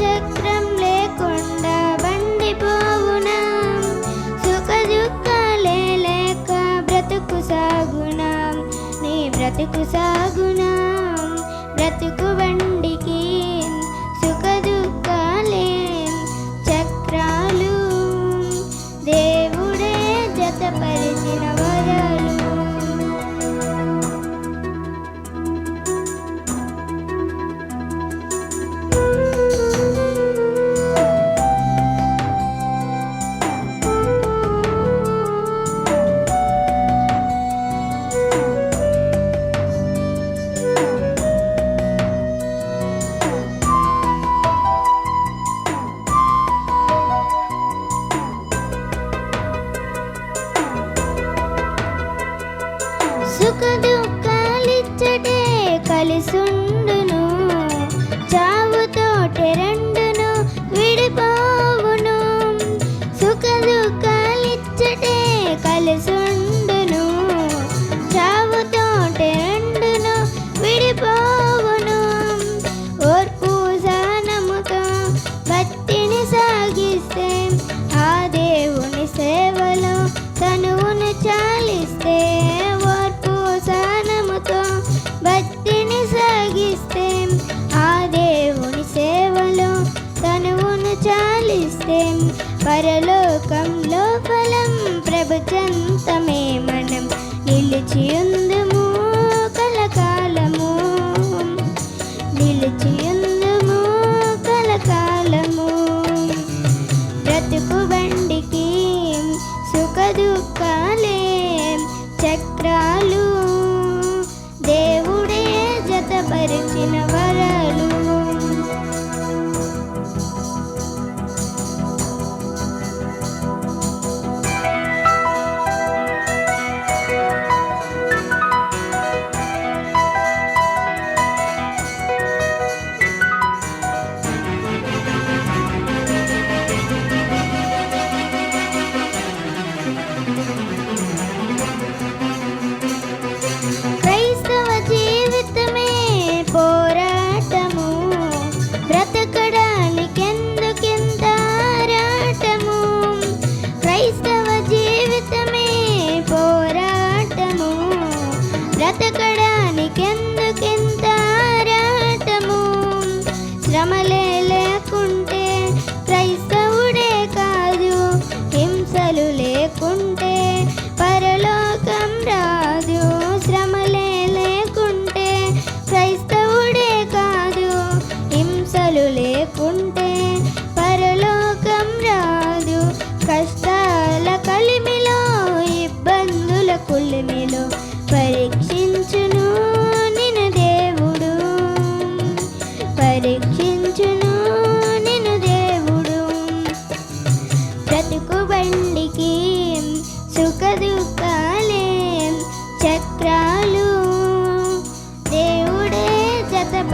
చక్రం లేకుండా బండి పోవునా సుఖ దుఃఖాలే లేక బ్రతుకు సాగునా? నీ బ్రతుకు సాగునా? బ్రతుకు బండి సుఖ దుఃఖాలిచ్చటే కలిసుండు కోసమే మనం నిలిచి ఉందము కలకాలము. నిలిచి ఉందము కలకాలము. బ్రతుకు బండికి సుఖ చక్రాలు. దేవుడే జతపరిచిన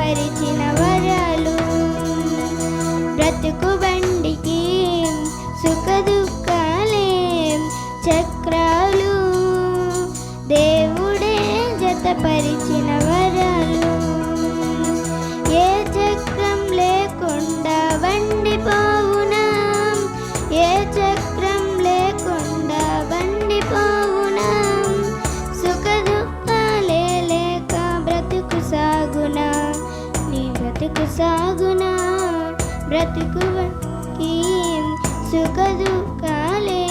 పరిచిన వరాలు. బ్రతుకు బండికి సుఖ దుఃఖాలే చక్రాలు. దేవుడే జతపరిచిన వరాలు. ఏ చక్రం లేకుండా వండిపోవునా. ఏ చక్రం ముందుకు సాగునా? బ్రతుకు సుఖదుఖాలే?